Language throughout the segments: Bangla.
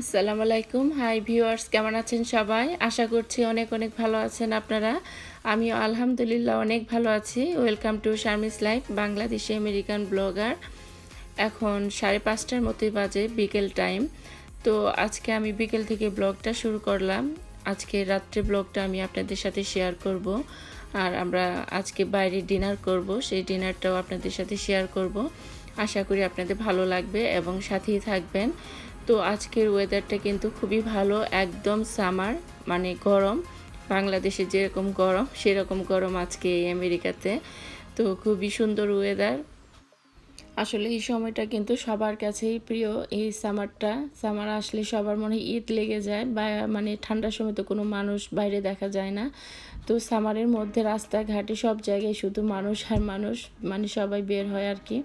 আসসালামু আলাইকুম। হাই ভিউয়ার্স কেমন আছেন সবাই? আশা করছি অনেক অনেক ভালো আছেন আপনারা। আমি আলহামদুলিল্লাহ অনেক ভালো আছি। Welcome to Sharmi's life Bangladeshi American blogger এখন সাড়ে পাঁচটার মতোই বাজে, বিকেল টাইম তো আজকে আমি বিকেল থেকে ব্লগটা শুরু করলাম। আজকে রাত্রে ব্লগটা আমি আপনাদের সাথে শেয়ার করব। আর আমরা আজকে বাইরে ডিনার করব, সেই ডিনারটাও আপনাদের সাথে শেয়ার করব। আশা করি আপনাদের ভালো লাগবে এবং সাথেই থাকবেন। তো আজকের ওয়েদারটা কিন্তু খুবই ভালো, একদম সামার মানে গরম। বাংলাদেশে যেরকম গরম, সেরকম গরম আজকে এই আমেরিকাতে। তো খুবই সুন্দর ওয়েদার আসলে এই সময়টা কিন্তু সবার কাছেই প্রিয়, এই সামারটা সামার আসলে সবার মনে ঈদ লেগে যায়, বা মানে ঠান্ডার সময় তো কোনো মানুষ বাইরে দেখা যায় না। তো সামারের মধ্যে রাস্তাঘাটে সব জায়গায় শুধু মানুষ আর মানুষ মানে সবাই বের হয় আর কি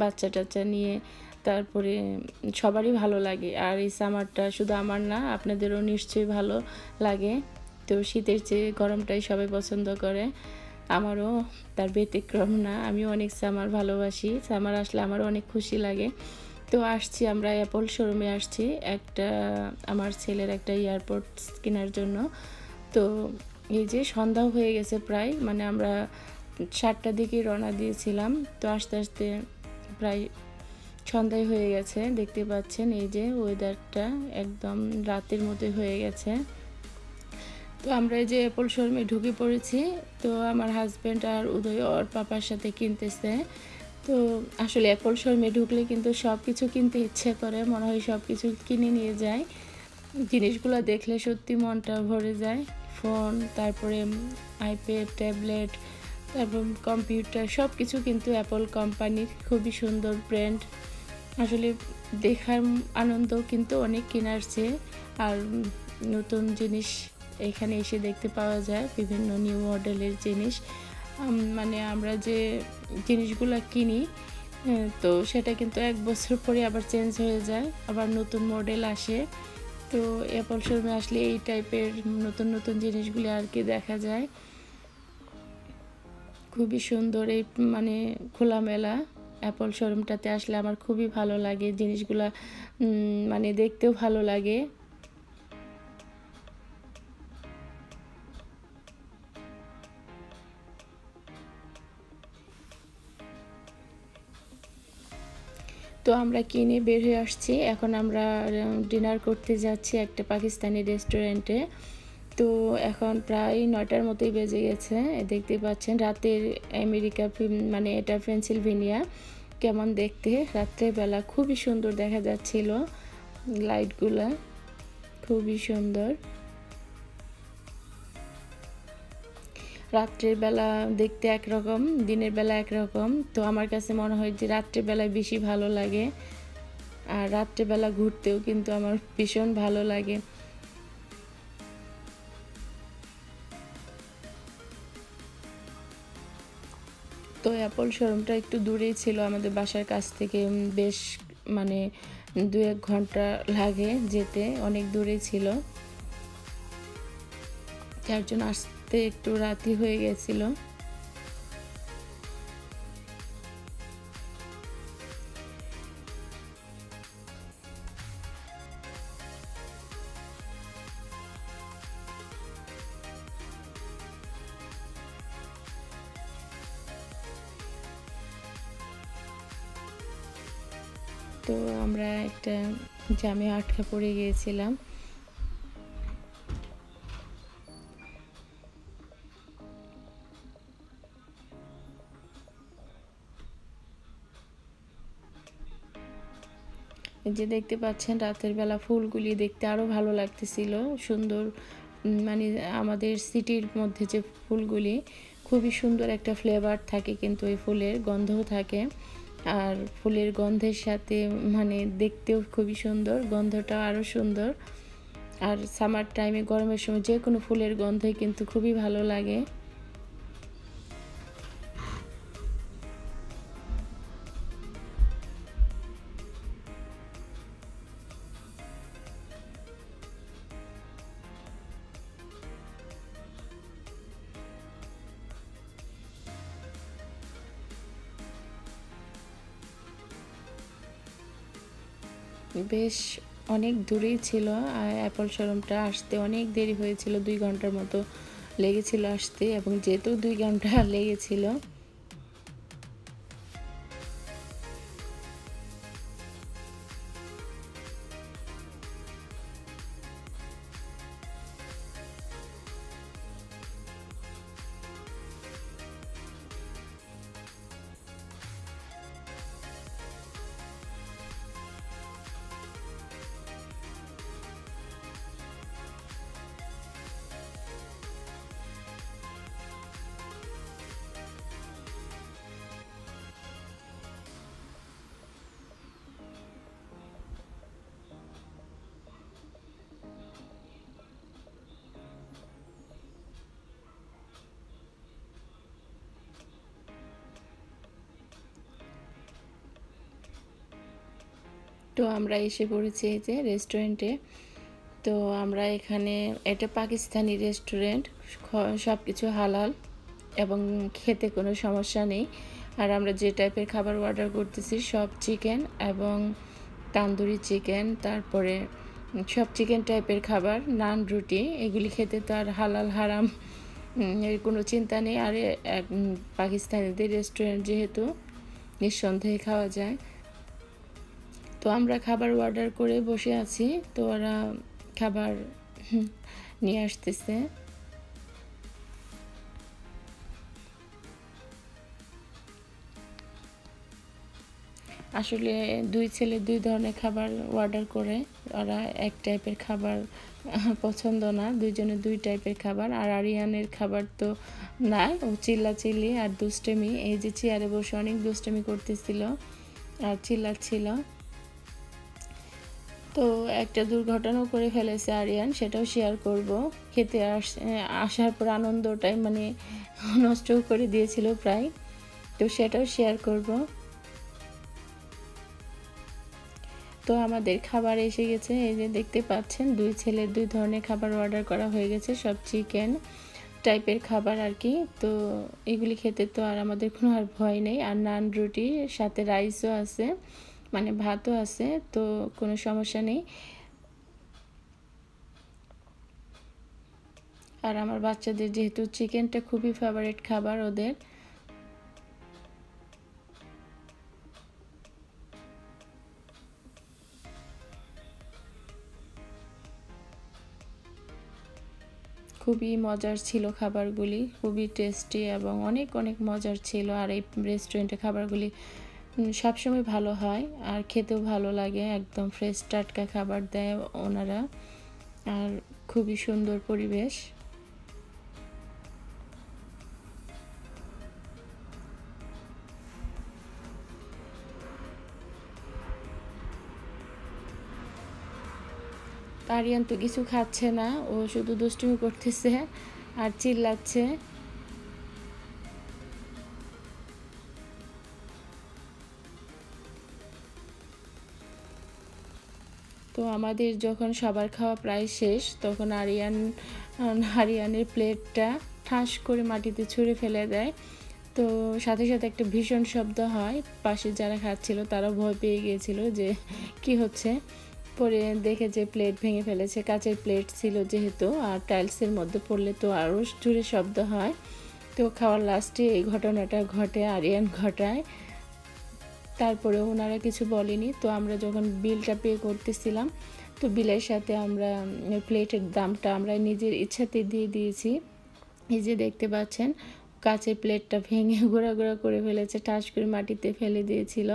বাচ্চা টাচ্চা নিয়ে। তারপরে সবারই ভালো লাগে। আর এই সামারটা শুধু আমার না, আপনাদেরও নিশ্চয়ই ভালো লাগে। তো শীতের চেয়ে গরমটাই সবাই পছন্দ করে। আমারও তার ব্যতিক্রম না আমি অনেক সামার ভালোবাসি। সামার আসলে আমারও অনেক খুশি লাগে। তো আসছি আমরা অ্যাপল শোরুমে আসছি একটা, আমার ছেলের একটা এয়ারপোর্ট কেনার জন্য। তো এই যে সন্ধ্যা হয়ে গেছে প্রায় মানে আমরা সাতটার দিকে রওনা দিয়েছিলাম। তো আস্তে আস্তে প্রায় সন্ধ্যায় হয়ে গেছে। দেখতে পাচ্ছেন এই যে ওয়েদারটা একদম রাতের মধ্যে হয়ে গেছে। তো আমরা এই যে অ্যাপল শোরুমে ঢুকে পড়েছি। তো আমার হাজব্যান্ড আর উদয় ওর পাপার সাথে কিনতেছে। তো আসলে অ্যাপল শোরুমে ঢুকলে কিন্তু সব কিছু কিনতে ইচ্ছে করে। মনে হয় সব কিছু কিনে নিয়ে যায়। জিনিসগুলো দেখলে সত্যি মনটা ভরে যায়। ফোন, তারপরে আইপ্যাড ট্যাবলেট তারপর কম্পিউটার সব কিছু কিন্তু অ্যাপল কোম্পানির খুবই সুন্দর ব্র্যান্ড আসলে দেখার আনন্দ কিন্তু অনেক কেনার চেয়ে, আর নতুন জিনিস এখানে এসে দেখতে পাওয়া যায়, বিভিন্ন নিউ মডেলের জিনিস। মানে আমরা যে জিনিসগুলো কিনি তো সেটা কিন্তু এক বছর পরে আবার চেঞ্জ হয়ে যায়, আবার নতুন মডেল আসে। তো অ্যাপল শোরুমে আসলে এই টাইপের নতুন নতুন জিনিসগুলি আর কি দেখা যায়। খুবই সুন্দর এই মানে খোলামেলা। অ্যাপল শোরুমটাতে আসলে আমার খুবই ভালো লাগে, জিনিসগুলা মানে দেখতেও ভালো লাগে। তো আমরা কিনে বের হয়ে আসছি। এখন আমরা ডিনার করতে যাচ্ছি একটা পাকিস্তানি রেস্টুরেন্টে তো এখন প্রায় নয়টার মতোই বেজে গেছে দেখতে পাচ্ছেন। রাতের আমেরিকা মানে এটা পেন্সিলভেনিয়া, কেমন দেখতে? রাত্রেবেলা খুবই সুন্দর দেখা যাচ্ছিল লাইটগুলা, খুবই সুন্দর। রাত্রের বেলা দেখতে একরকম, দিনের বেলা একরকম। তো আমার কাছে মনে হয় যে রাত্রের বেলায় বেশি ভালো লাগে, আর রাত্রেবেলা ঘুরতেও কিন্তু আমার ভীষণ ভালো লাগে। তো অ্যাপল শোরুমটা একটু দূরেই ছিল আমাদের বাসার কাছ থেকে বেশ মানে দু এক ঘণ্টা লাগে যেতে, অনেক দূরে ছিল। যার জন্য আসতে একটু রাতি হয়ে গেছিল। তো আমরা একটা জামে আটকা পড়ে গিয়েছিলাম। যে দেখতে পাচ্ছেন, রাতের বেলা ফুলগুলি দেখতে আরও ভালো লাগতেছিল। সুন্দর মানে আমাদের সিটির মধ্যে যে ফুলগুলি, খুবই সুন্দর একটা ফ্লেভার থাকে কিন্তু ওই ফুলের, গন্ধও থাকে। আর ফুলের গন্ধের সাথে মানে দেখতেও খুবই সুন্দর, গন্ধটাও আরও সুন্দর। আর সামার টাইমে গরমের সময় যে কোনো ফুলের গন্ধই কিন্তু খুবই ভালো লাগে। বেশ অনেক দূরেই ছিল, আর অ্যাপল শোরুমটা আসতে অনেক দেরি হয়েছিল, দুই ঘণ্টার মতো লেগেছিল আসতে এবং যেহেতু দুই ঘণ্টা লেগেছিল। তো আমরা এসে পড়েছি এই যে রেস্টুরেন্টে তো আমরা এখানে এটা পাকিস্তানি রেস্টুরেন্ট সব কিছু হালাল এবং খেতে কোনো সমস্যা নেই। আর আমরা যে টাইপের খাবার অর্ডার করতেছি, সব চিকেন এবং তান্দুরি চিকেন তারপরে সব চিকেন টাইপের খাবার, নান রুটি, এগুলি খেতে তো আর হালাল, হারাম এর কোনো চিন্তা নেই। আর পাকিস্তানিদের রেস্টুরেন্ট যেহেতু, নিঃসন্দেহে খাওয়া যায়। তো আমরা খাবার অর্ডার করে বসে আছি, তো ওরা খাবার নিয়ে আসতেছে। আসলে দুই ছেলে দুই ধরনের খাবার অর্ডার করে, ওরা এক টাইপের খাবার পছন্দ না, দুইজনে দুই টাইপের খাবার, আর আরিয়ানের খাবার তো নাই, ও চিল্লা চিল্লি আর দুষ্টেমি, এই যে চেয়ারে বসে অনেক দুষ্টেমি করতেছিল, আর চিল্লাচ্ছিল। তো একটা দুর্ঘটনাও করে ফেলেছে আরিয়ান, সেটাও শেয়ার করব। খেতে আস, আসার পর আনন্দটাই মানে নষ্টও করে দিয়েছিল প্রায়। তো সেটাও শেয়ার করব। তো আমাদের খাবার এসে গেছে, এই যে দেখতে পাচ্ছেন, দুই ছেলের দুই ধরনের খাবার অর্ডার করা হয়ে গেছে, সব চিকেন টাইপের খাবার আর কি। তো এগুলি খেতে তো আর আমাদের কোনো আর ভয় নেই। আর নান রুটি, সাথে রাইসও আছে। মানে ভাতও আছে, তো কোনো সমস্যা নেই। আর আমার বাচ্চাদের যেহেতু চিকেনটা খুবই ফেভারিট খাবার ওদের। খুবই মজার ছিল খাবারগুলি, খুবই টেস্টি এবং অনেক অনেক মজার ছিল। আর এই রেস্টুরেন্টে খাবারগুলি সবসময় ভালো হয় আর খেতেও ভালো লাগে। একদম ফ্রেশ টাটকা খাবার দেয় ওনারা। আর খুবই সুন্দর পরিবেশ। আরিয়ান তো কিছু খাচ্ছে না, ও শুধু দুষ্টুমি করতেছে আর চিল্লাচ্ছে। তো আমাদের যখন সবার খাওয়া প্রায় শেষ, তখন আরিয়ান, আরিয়ানের প্লেটটা ঠাস করে মাটিতে ছুঁড়ে ফেলে দেয়। তো সাথে সাথে একটা ভীষণ শব্দ হয়। পাশে যারা খাচ্ছিল তারা ভয় পেয়ে গিয়েছিল যে কি হচ্ছে। পরে দেখে যে প্লেট ভেঙে ফেলেছে, কাচের প্লেট ছিল যেহেতু, আর টাইলসের মধ্যে পড়লে তো আরও জুড়ে শব্দ হয়। তো খাওয়ার লাস্টে এই ঘটনাটা ঘটে, আরিয়ান ঘটায়। তারপরে ওনারা কিছু বলেনি। তো আমরা যখন বিলটা পে করতেছিলাম, তো বিলের সাথে আমরা প্লেটের দামটা আমরা নিজের ইচ্ছাতে দিয়ে দিয়েছি। এই যে দেখতে পাচ্ছেন, কাচের প্লেটটা ভেঙে ঘোরা ঘোরা করে ফেলেছে ঠাস করে মাটিতে ফেলে দিয়েছিল।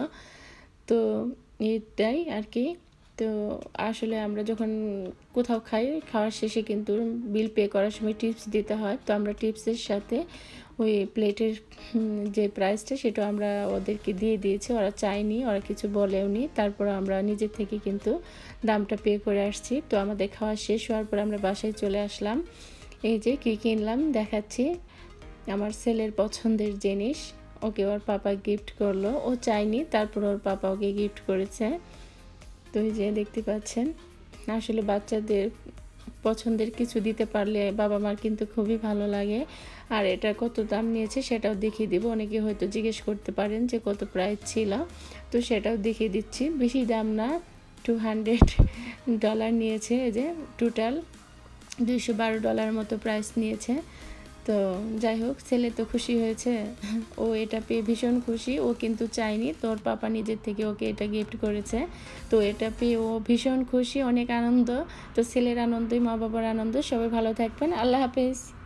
তো এটাই আর কি। তো আসলে আমরা যখন কোথাও খাই, খাওয়ার শেষে কিন্তু বিল পে করার সময় টিপস দিতে হয়। তো আমরা টিপসের সাথে ওই প্লেটের যে প্রাইসটা সেটা আমরা ওদেরকে দিয়ে দিয়েছি। ওরা চায়নি, ওরা কিছু বলেও নি তারপর আমরা নিজে থেকে কিন্তু দামটা পে করে আসছি। তো আমাদের খাওয়া শেষ হওয়ার পর আমরা বাসায় চলে আসলাম। এই যে কী কিনলাম দেখাচ্ছি। আমার ছেলের পছন্দের জিনিস। ওকে ওর পাপা গিফট করল। ও চায়নি, তারপর ওর পাপা ওকে গিফট করেছে। তো এই যে দেখতে পাচ্ছেন, আসলে বাচ্চাদের পছন্দের কিছু দিতে পারলে বাবা মার কিন্তু খুবই ভালো লাগে। আর এটা কত দাম নিয়েছে সেটাও দেখিয়ে দিব। অনেকে হয়তো জিজ্ঞেস করতে পারেন যে কত প্রাইস ছিল। তো সেটাও দেখিয়ে দিচ্ছি। বেশি দাম না টু হান্ড্রেড ডলার নিয়েছে। এই যে টোটাল দুইশো বারো ডলার মতো প্রাইস নিয়েছে। তো যাই হোক, ছেলে তো খুশি হয়েছে। ও এটা পেয়ে ভীষণ খুশি। ও কিন্তু চায়নি। তোর পাপা নিজের থেকে ওকে এটা গিফট করেছে। তো এটা পেয়ে ও ভীষণ খুশি, অনেক আনন্দ। তো ছেলের আনন্দই মা বাবার আনন্দ। সবাই ভালো থাকবেন। আল্লাহ হাফেজ।